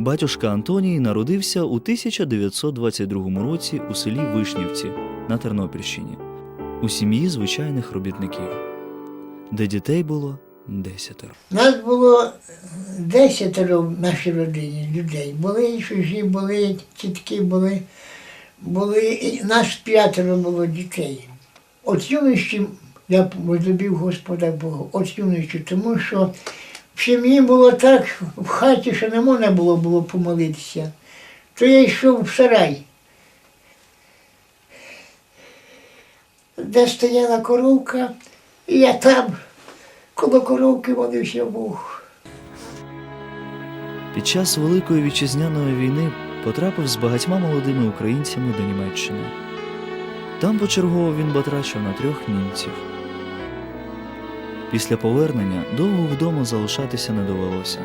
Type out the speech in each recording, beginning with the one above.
Батюшка Антоній народився у 1922 році у селі Вишнівці на Тернопільщині у сім'ї звичайних робітників, де дітей було десятеро. Нас було десятеро в нашій родині людей. Були і чужі, були тітки, були, були і нас п'ятеро було дітей. От юності я возлюбив Господа Бога, от юності, тому що в сім'ї було так, в хаті, що не можна було, було помолитися. То я йшов в сарай, де стояла коровка, і я там коло коровки молився Бог. Під час Великої вітчизняної війни потрапив з багатьма молодими українцями до Німеччини. Там почергово він батрачив на трьох німців. Після повернення довго вдома залишатися не довелося.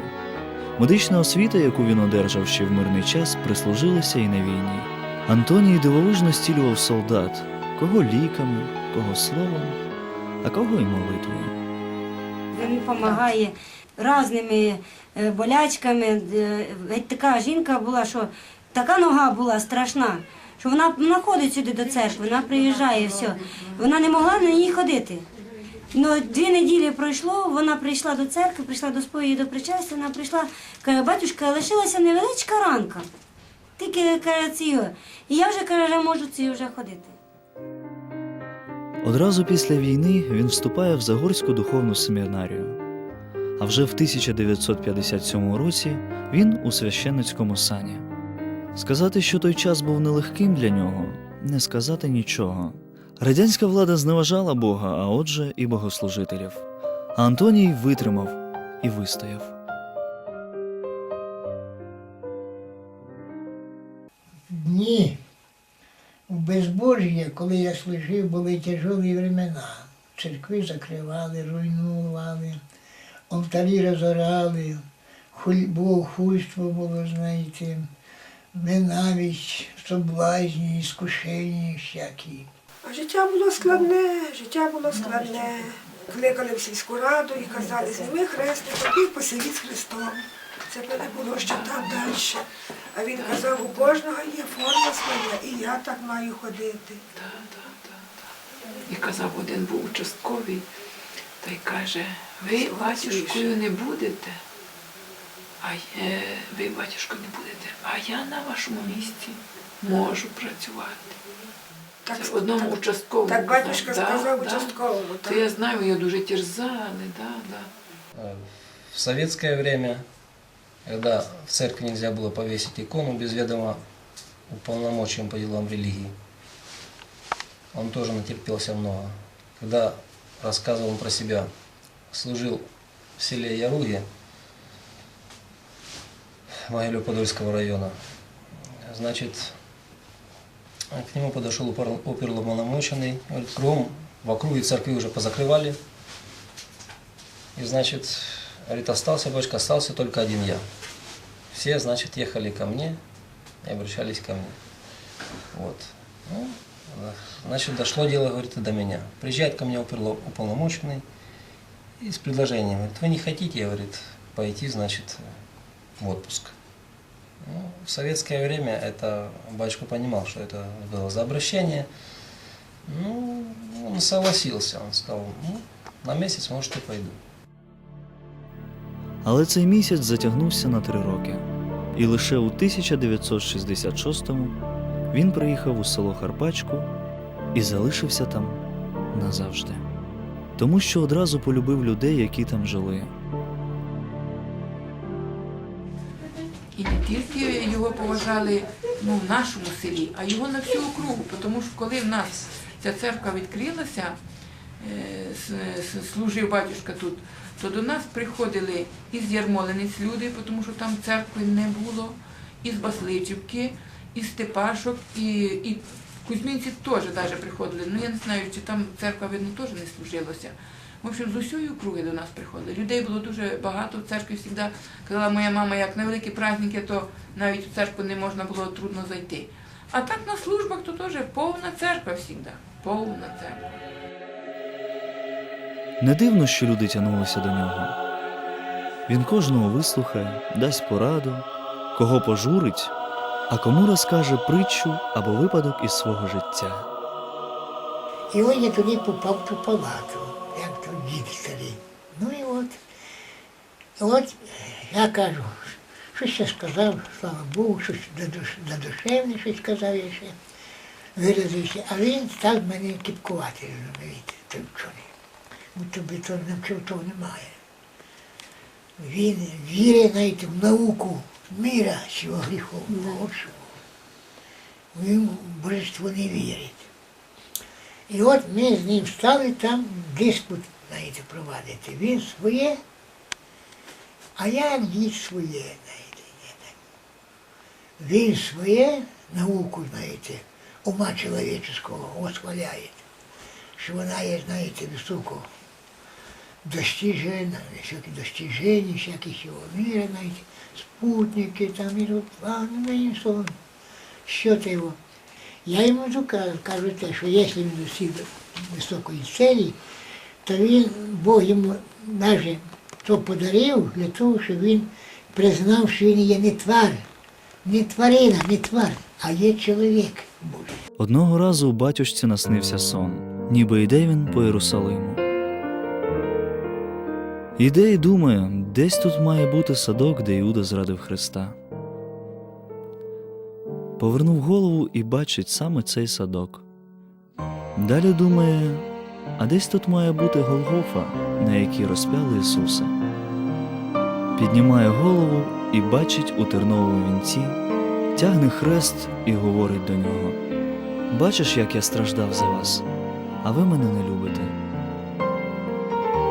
Медична освіта, яку він одержав ще в мирний час, прислужилася і на війні. Антоній дивовижно стілював солдат, кого ліками, кого словом, а кого й молитвою. Він допомагає різними е, болячками. Е, Геть така жінка була, що така нога була страшна, що вона ходить сюди до церкви, вона приїжджає, все. Вона не могла на ній ходити. Ну, дві неділі пройшло, вона прийшла до церкви, прийшла до сповіді до причастя, вона прийшла, каже, батюшка, лишилася невеличка ранка. Тільки каже, цього. І я вже каже, можу ці вже ходити. Одразу після війни він вступає в Загорську духовну семінарію. А вже в 1957 році він у священницькому сані. Сказати, що той час був нелегким для нього, не сказати нічого. Радянська влада зневажала Бога, а отже, і богослужителів. А Антоній витримав і вистояв. Дні в безбожжя, коли я служив, були тяжелі времена. Церкви закривали, руйнували, алтарі розорали, хуль, богохульство було, знаєте, ненависть, соблазні, іскушення всякі. А життя було складне, життя було складне. Кликали в сільську раду і казали, зніми хрестика і посидіть з Христом. Це мене було ще там далі. А він казав, у кожного є форма своя, і я так маю ходити. І казав, один був участковий, та й каже, ви батюшкою не будете, а е, ви батюшкою не будете, а я на вашому місці можу працювати. Так, Це одному так, участковому. так батюшка да, сказав да. участковому. То я знаю, його дуже терзали, да, да. Э, В советское время, когда в церкви нельзя было повесить икону без ведома уполномочием по делам религии, он тоже натерпелся много. Когда рассказывал он про себя, служил в селе Яруги Могилев-Подольского района, значит, к нему подошел оперуполномоченный, говорит, кругом в округе церкви уже позакрывали, и, значит, говорит, остался, бочка, остался только один я. Все, значит, ехали ко мне и обращались ко мне. Вот. Ну, значит, дошло дело, говорит, и до меня. Приезжает ко мне уполномоченный и с предложением, говорит, вы не хотите, говорит, пойти, значит, в отпуск. Ну, в советское время это батюшка понимал, что это было за обращение. Ну, он согласился, он сказал, ну, на месяц, может, и пойду. Але цей місяць затягнувся на три роки. І лише у 1966-му він приїхав у село Харпачку і залишився там назавжди. Тому що одразу полюбив людей, які там жили. І не тільки його поважали ну, в нашому селі, а його на всю округу. Тому що коли в нас ця церква відкрилася, е, служив батюшка тут, то до нас приходили із Ярмолинець люди, тому що там церкви не було, із Басличівки, із Степашок, і, і Кузьмінці теж навіть приходили. Ну я не знаю, чи там церква, видно, теж не служилося. В общем, з усієї округи до нас приходили. Людей було дуже багато. В церкві завжди казала моя мама, як на великі праздники, то навіть в церкву не можна було трудно зайти. А так на службах то теж повна церква завжди. Повна церква. Не дивно, що люди тягнулися до нього. Він кожного вислухає, дасть пораду кого пожурить, а кому розкаже притчу або випадок із свого життя. І от я туди попав ту палату, старий. Ну і от, от я кажу, щось я сказав, слава Богу, щось задушевне щось сказав я ще, виразився, а він став мене кіпкувати, розумієте, той вчений. Будь би то навчив, того немає. Він вірить знаєте, в науку міра цього гріховного. Він в божество не вірить. І от ми з ним стали там диспут, знаєте, провадити. Він своє, а я дід своє, знаєте. Він своє науку, знаєте, ума чоловічого восхваляє, що вона є, знаєте, високо достижена, всякі достиження, всякі всього міра, знаєте, спутники там і а, ну, словом, що ти його. Я йому кажу, кажу те, що якщо він досіг високої цілі, то він, Бог йому навіть то подарив для того, щоб він признав, що він є не твар, не тварина, не твар, а є чоловік Божий. Одного разу у батюшці наснився сон, ніби йде він по Єрусалиму. Іде і думає, десь тут має бути садок, де Іуда зрадив Христа. Повернув голову і бачить саме цей садок. Далі думає, а десь тут має бути Голгофа, на якій розпяли Ісуса. Піднімає голову і бачить у терновому вінці, тягне хрест і говорить до нього. Бачиш, як я страждав за вас, а ви мене не любите.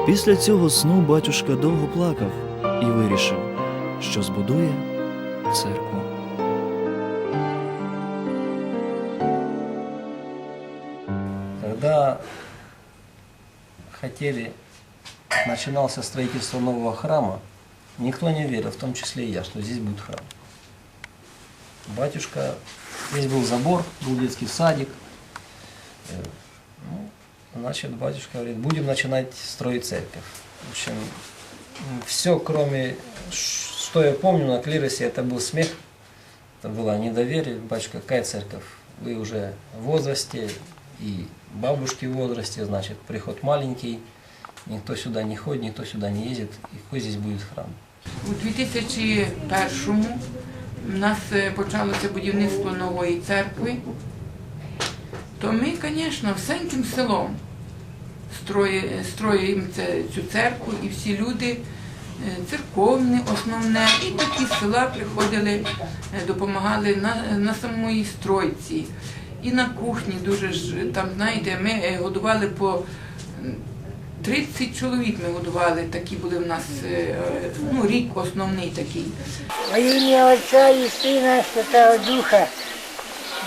Після цього сну батюшка довго плакав і вирішив, що збудує церкву. Когда хотели, начинался строительство нового храма, никто не верил, в том числе и я, что здесь будет храм. Батюшка, здесь был забор, был детский садик. Э, ну, значит, батюшка говорит, будем начинать строить церковь. В общем, все, кроме, что я помню на клиросе, это был смех, это было недоверие. Батюшка, какая церковь? Вы уже в возрасте, и бабушки в возрасте, значит, приход маленький, никто сюда не ходит, никто сюда не ездит, и какой здесь будет храм? У 2001-му в нас е, почалося будівництво нової церкви, то ми, звісно, всеньким селом строї- строїмо цю церкву, і всі люди е, церковні, основне, і такі села приходили, е, допомагали на, на самої стройці. І на кухні дуже ж там, знаєте, ми е, годували по 30 чоловік ми годували, такі були в нас е, е, ну, рік основний такий. Во ім'я Отця і Сина, Святого Духа.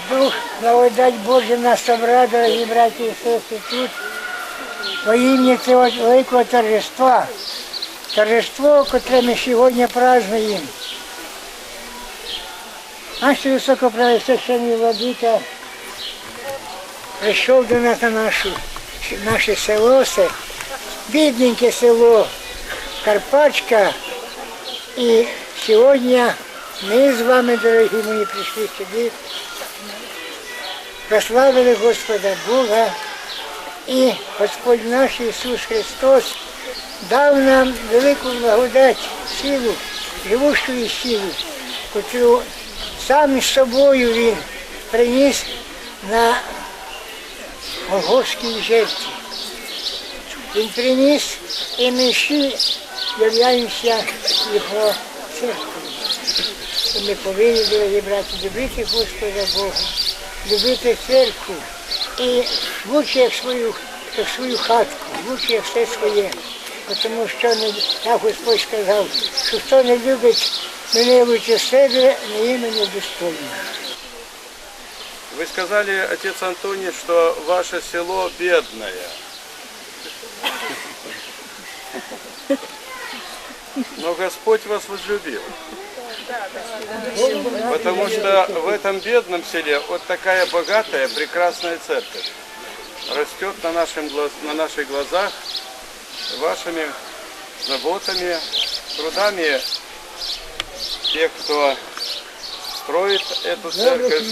Дух, благодать Божа нас собрав, дорогі браті і сестри, тут. Во ім'я цього великого торжества. Торжество, котре ми сьогодні празднуємо. Наш високоправосвящений владика прийшов до нас на нашу, наше село, це бідненьке село, Карпачка. І сьогодні ми з вами, дорогі мої, прийшли сюди, прославили Господа Бога, і Господь наш Ісус Христос дав нам велику благодать, силу, живущу силу, яку сам із собою Він приніс на Голгофській жертві. Він приніс, і ми всі являємося його церквою. І ми повинні, дорогі браті, любити Господа Бога, любити церкву і лучше як свою, як свою хатку, лучше як все своє. Тому що як Господь сказав, що хто не любить мене лучше себе, не є мене достойним. Вы сказали, отец Антоний, что ваше село бедное. Но Господь вас возлюбил. Потому что в этом бедном селе вот такая богатая, прекрасная церковь растет на, нашем, на наших глазах вашими заботами, трудами тех, кто строит эту церковь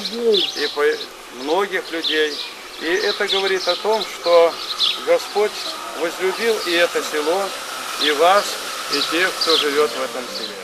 и по многих людей. И это говорит о том, что Господь возлюбил и это село, и вас, и тех, кто живет в этом селе.